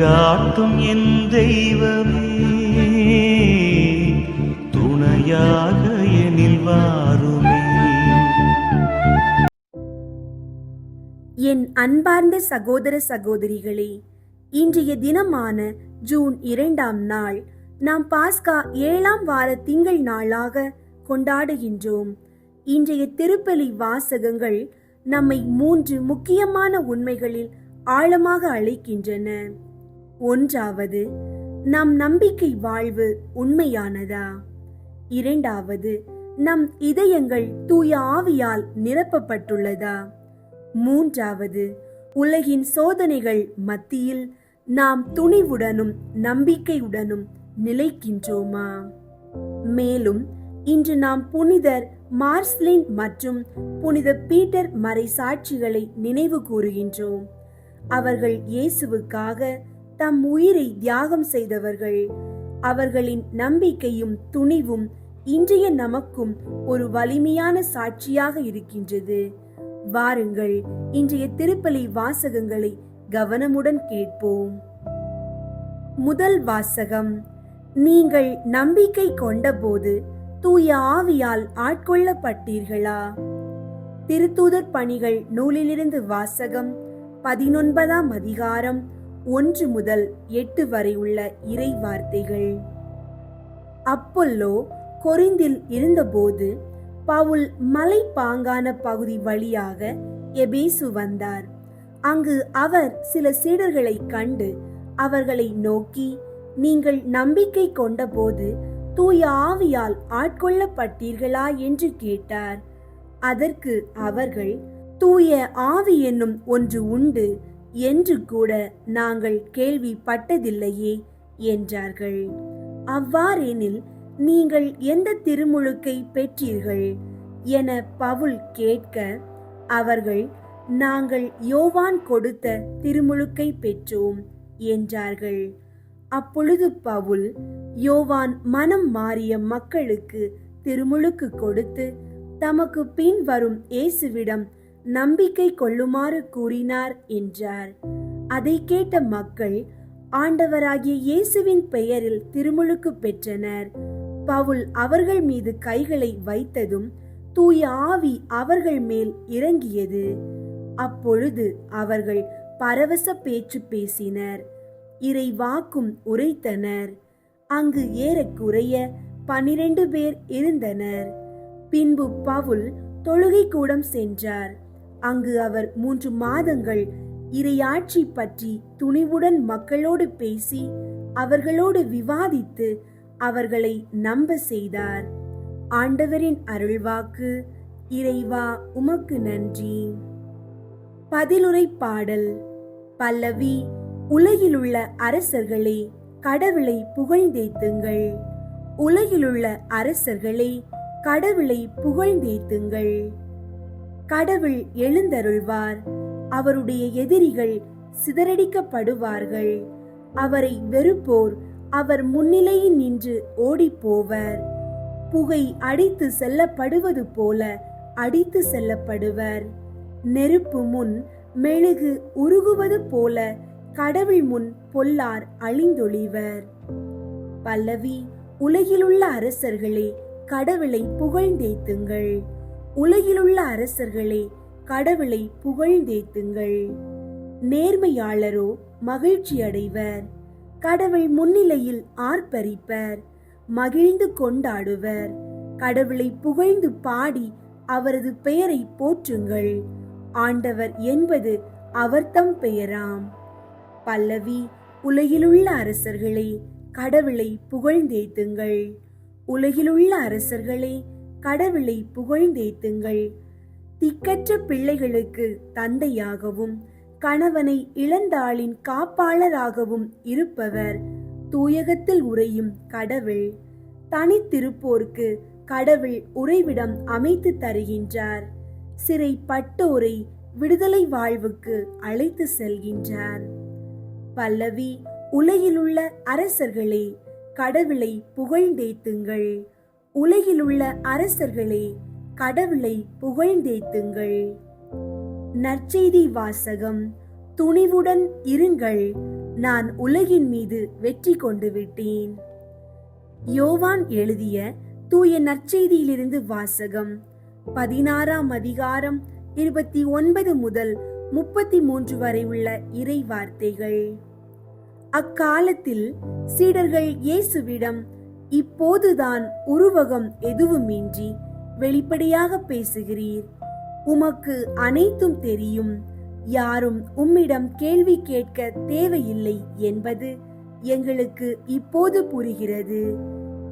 வழிகாட்டும் என் தெய்வமே. துணையாக எனில் வாருமே. என் அன்பார்ந்த சகோதர சகோதரிகளே இன்றைய தினமான ஜூன் இரண்டாம் நாள் நாம் பாஸ்கா ஏழாம் வார திங்கள் நாளாக கொண்டாடுகின்றோம். இன்றைய திருப்பலி வாசகங்கள் நம்மை மூன்று முக்கியமான உண்மைகளில் ஆழமாக அழைக்கின்றன. ஒன்றாவது நம் நம்பிக்கை வாழ்வு உண்மையானதா? இரண்டாவது நம் இதயங்கள் தூய ஆவியால் நிரப்பப்பட்டுள்ளதா? மூன்றாவது உலகின் சோதனைகள் மத்தியில் நாம் துணிவுடனும் நம்பிக்கையுடனும் நிலைக்கின்றோமா? மேலும் இன்று நாம் புனிதர் மார்ஸ்லின் மற்றும் புனித பீட்டர் மறை சாட்சிகளை நினைவு கூறுகின்றோம். அவர்கள் இயேசுவுக்காக தம் உயிரை தியாகம் செய்தவர்கள். அவர்களின் நம்பிக்கையும் துணிவும் இன்றைய நமக்கும் ஒரு வலிமையான சாட்சியாக இருக்கின்றது. வாருங்கள் இன்றைய திருப்பலி வாசகங்களை கவனமுடன் கேட்போம். முதல் வாசகம் நீங்கள் நம்பிக்கை கொண்டபோது தூய ஆவியால் ஆட்கொள்ளப்பட்டீர்களா? திருத்தூதர் பணிகள் நூலிலிருந்து வாசகம் பதினொன்பதாம் அதிகாரம் ஒன்று முதல் எட்டு வரை உள்ள இறை வார்த்தைகள் அப்பல்லோ கொரிந்தில் இருந்தபோது பவுல் மலைப்பாங்கான பகுதி வழியாக எபேசு வந்தார். அங்கு அவர் சில சீடர்களை கண்டு அவர்களை நோக்கி நீங்கள் நம்பிக்கை கொண்டபோது தூய ஆவியால் ஆட்கொள்ளப்பட்டீர்களா? என்று கேட்டார். அதற்கு அவர்கள் தூய ஆவி என்னும் ஒன்று உண்டு. என்று கூட நாங்கள் கேள்விப்பட்டதில்லையே என்றார்கள். அவ்வாறெனில் நீங்கள் எந்த திருமுழுக்கை பெற்றீர்கள்? என பவுல் கேட்க அவர்கள் நாங்கள் யோவான் கொடுத்த திருமுழுக்கை பெற்றோம் என்றார்கள். அப்பொழுது பவுல் யோவான் மனம் மாறிய மக்களுக்கு திருமுழுக்கு கொடுத்து தமக்கு பின் வரும் இயேசுவிடம் நம்பிக்கை கொள்ளுமாறு கூறினார் என்றார். அதை கேட்ட மக்கள் ஆண்டவராகிய இயேசுவின் பெயரில் திருமுழுக்கு பெற்றனர். பவுல் அவர்கள் மீது கைகளை வைத்ததும் தூய ஆவி அவர்கள் மேல் இறங்கியது. அப்பொழுது அவர்கள் பரவச பேச்சு பேசினர். இறை வாக்கும் உரைத்தனர். அங்கு ஏறக்குறைய பனிரெண்டு பேர் இருந்தனர். பின்பு பவுல் தொழுகை கூடம் சென்றார். அங்கு அவர் மூன்று மாதங்கள் இறையாட்சி பற்றி துணிவுடன் மக்களோடு பேசி அவர்களோடு விவாதித்து அவர்களை நம்ப செய்தார். ஆண்டவரின் அருள்வாக்கு இறைவா உமக்கு நன்றி. பதிலுரை பாடல் பல்லவி உலகிலுள்ள அரசர்களே கடவுளை புகழ்ந்தேத்துங்கள். உலகிலுள்ள அரசர்களே கடவுளை புகழ்ந்தேத்துங்கள். கடவுள் எழுந்தருள்வார். அவருடைய எதிரிகள் சிதறடிக்கப்படுவார்கள். அவரை வெறுப்போர் அவர் முன்னிலையில் நின்று ஓடிப்போவர். புகை அடித்து செல்லப்படுவது போல அடித்து செல்லப்படுவர். நெருப்பு முன் மெழுகு உருகுவது போல கடவுள் முன் பொல்லார் அழிந்தொழிவர். பல்லவி உலகிலுள்ள அரசர்களே கடவுளை புகழ்ந்தேத்துங்கள். உலகிலுள்ள அரசர்களே கடவுளை புகழ்ந்தேத்துங்கள். நேர்மையாளரோ மகிழ்ச்சி அடைவர் கடவுள் முன்னிலையில் ஆர்ப்பரிப்பர். மகிழ்ந்து கொண்டாடுவர். கடவுளை புகழ்ந்து பாடி அவரது பெயரை போற்றுங்கள். ஆண்டவர் என்பது அவர்தம் பெயராம். பல்லவி உலகிலுள்ள அரசர்களே கடவுளை புகழ்ந்தேத்துங்கள். உலகிலுள்ள அரசர்களே கடவுளை புகழ்ந்தேத்துங்கள். திக்கற்ற பிள்ளைகளுக்கு தந்தையாகவும் கணவனை இழந்தாளின் காப்பாளராகவும் இருப்பவர் தூயகத்தில் உறையும் கடவுள். தனித்திருப்போர்க்கு கடவுள் உறைவிடம் அமைத்து தருகின்றார். சிறைப்பட்டோரை விடுதலை வாழ்வுக்கு அழைத்து செல்கின்றார். பல்லவி உலகிலுள்ள அரசர்களே கடவுளை புகழ்ந்தேத்துங்கள். உலகிலுள்ள அரசர்களே கடவுளை புகழ்ந்தேத்துங்கள். நற்செய்தி வாசகம் துணிவுடன் இருங்கள். நான் உலகின் மீது வெற்றி கொண்டு விட்டேன். யோவான் எழுதிய தூய நற்செய்தியிலிருந்து வாசகம் பதினாறாம் அதிகாரம் இருபத்தி ஒன்பது முதல் முப்பத்தி மூன்று வரை உள்ள இறை வார்த்தைகள் அக்காலத்தில் சீடர்கள் இயேசுவிடம் இப்போதுதான் உருவகம் எதுவுமின்றி வெளிப்படையாக பேசுகிறீர். உமக்கு அனைத்தும் தெரியும். யாரும் உம்மிடம் கேள்வி கேட்க தேவையில்லை என்பது எங்களுக்கு இப்போது புரிகிறது.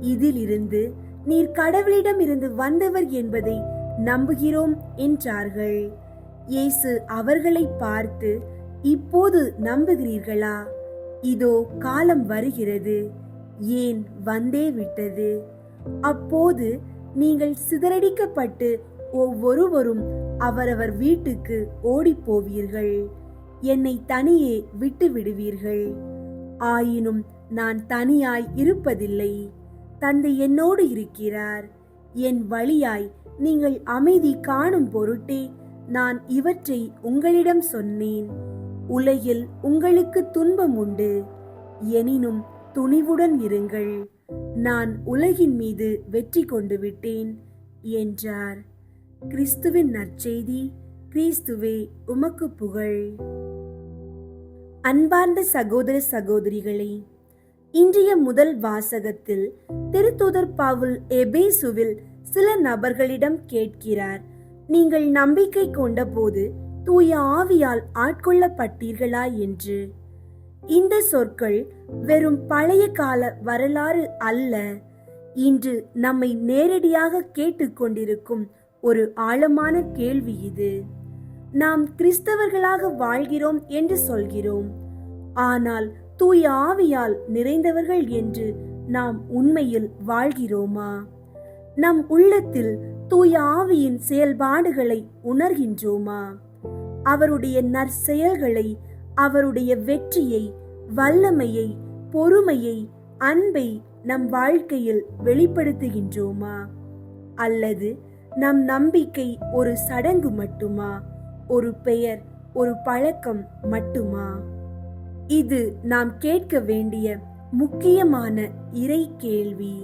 இதிலிருந்து நீர் கடவுளிடம் இருந்து வந்தவர் என்பதை நம்புகிறோம் என்றார்கள். இயேசு அவர்களை பார்த்து இப்போது நம்புகிறீர்களா? இதோ காலம் வருகிறது. ஏன் வந்தே விட்டது? அப்போது நீங்கள் சிதறடிக்கப்பட்டு ஒவ்வொருவரும் அவரவர் வீட்டுக்கு ஓடிப் போவீர்கள் என்னை தனியே விட்டு விடுவீர்கள். ஆயினும் நான் தனியாய் இருப்பதில்லை. தந்தை என்னோடு இருக்கிறார். என் வழியாய் நீங்கள் அமைதி காணும் பொருட்டே நான் இவற்றை உங்களிடம் சொன்னேன். உலகில் உங்களுக்கு துன்பம் உண்டு. எனினும் துணிவுடன் இருங்கள். நான் உலகின் மீது வெற்றி கொண்டு விட்டேன் என்றார். கிறிஸ்துவின் நற்செய்தி கிறிஸ்துவே உமக்கு புகழ். அன்பார்ந்த சகோதர சகோதரிகளே இன்றைய முதல் வாசகத்தில் திருத்தூதர் பவுல் எபேசுவில் சில நபர்களிடம் கேட்கிறார். நீங்கள் நம்பிக்கை கொண்டபோது தூய ஆவியால் ஆட்கொள்ளப்பட்டீர்களா? என்று. இந்த சொற்கள் வெறும் பழைய கால வரலாறு அல்ல. இன்று நம்மை நேரடியாக கேட்டுக்கொண்டிருக்கும் ஒரு ஆழமான கேள்வி இது. நாம் கிறிஸ்தவர்களாக வாழ்கிறோம் என்று சொல்கிறோம். ஆனால் தூய ஆவியால் நிறைந்தவர்கள் என்று நாம் உண்மையில் வாழ்கிறோமா? நம் உள்ளத்தில் தூய ஆவியின் செயல்பாடுகளை உணர்கின்றோமா? அவருடைய நற்செயல்களை அவருடைய வெற்றியை வல்லமையை பொறுமையை அன்பை நம் வாழ்க்கையில் வெளிப்படுத்துகின்றோமா? அல்லது நம் நம்பிக்கை ஒரு சடங்கு மட்டுமா? ஒரு பெயர் ஒரு பழக்கம் மட்டுமா? இது நாம் கேட்க வேண்டிய முக்கியமான இறை கேள்வி.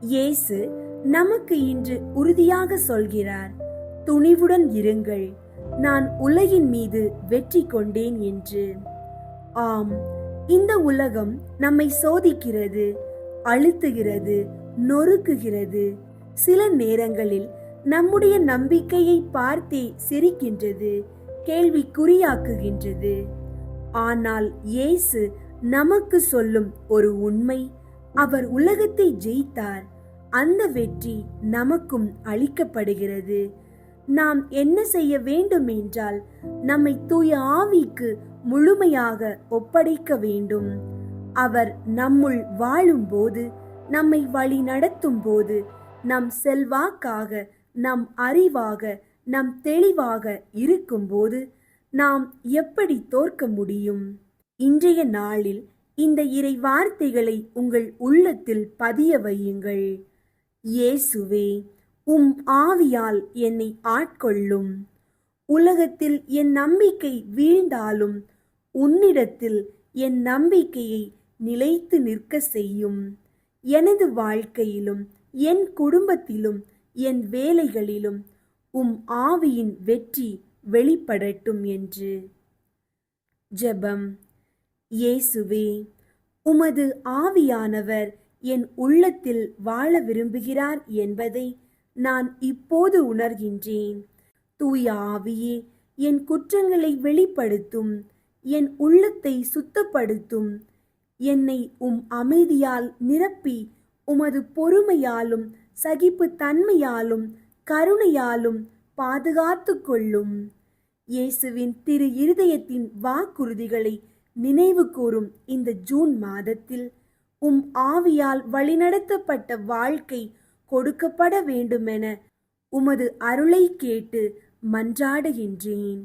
இயேசு நமக்கு இன்று உறுதியாக சொல்கிறார் துணிவுடன் இருங்கள் நான் உலகின் மீது வெற்றி கொண்டேன் என்று. ஆம் இந்த உலகம் நம்மை சோதிக்கிறது அழுத்துகிறது நொறுக்குகிறது. சில நேரங்களில் நம்முடைய நம்பிக்கையை பார்த்தே சிரிக்கின்றது கேள்விக்குறியாக்குகின்றது. ஆனால் இயேசு நமக்கு சொல்லும் ஒரு உண்மை அவர் உலகத்தை ஜெயித்தார் அந்த வெற்றி நமக்கும் அளிக்கப்படுகிறது. நாம் என்ன செய்ய வேண்டும் என்றால் நம்மை தூய ஆவிக்கு முழுமையாக ஒப்படைக்க வேண்டும். அவர் நம்முள் வாழும்போது நம்மை வழி நடத்தும் போது நம் செல்வாக்காக நம் அறிவாக நம் தெளிவாக இருக்கும்போது நாம் எப்படி தோற்க முடியும்? இன்றைய நாளில் இந்த இறை வார்த்தைகளை உங்கள் உள்ளத்தில் பதிய வையுங்கள். இயேசுவே உம் ஆவியால் என்னை ஆட்கொள்ளும். உலகத்தில் என் நம்பிக்கை வீழ்ந்தாலும் உன்னிடத்தில் என் நம்பிக்கையை நிலைத்து நிற்க செய்யும். எனது வாழ்க்கையிலும் என் குடும்பத்திலும் என் வேலைகளிலும் உம் ஆவியின் வெற்றி வெளிப்படட்டும் என்று. ஜெபம். இயேசுவே உமது ஆவியானவர் என் உள்ளத்தில் வாழ விரும்புகிறார் என்பதை நான் இப்போது உணர்கின்றேன். தூய ஆவியே என் குற்றங்களை வெளிப்படுத்தும். என் உள்ளத்தை சுத்தப்படுத்தும். என்னை உம் அமைதியால் நிரப்பி உமது பொறுமையாலும் சகிப்பு தன்மையாலும் கருணையாலும் பாதுகாத்து கொள்ளும். இயேசுவின் திரு இருதயத்தின் வாக்குறுதிகளை நினைவு கூறும் இந்த ஜூன் மாதத்தில் உம் ஆவியால் வழிநடத்தப்பட்ட வாழ்க்கை கொடுக்கப்பட வேண்டுமென உமது அருளை கேட்டு மன்றாடுகின்றேன்.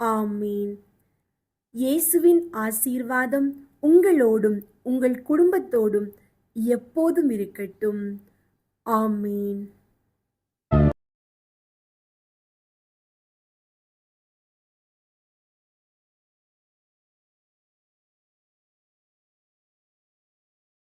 ஆமீன். இயேசுவின் ஆசீர்வாதம் உங்களோடும் உங்கள் குடும்பத்தோடும் எப்போதும் இருக்கட்டும். ஆமீன்.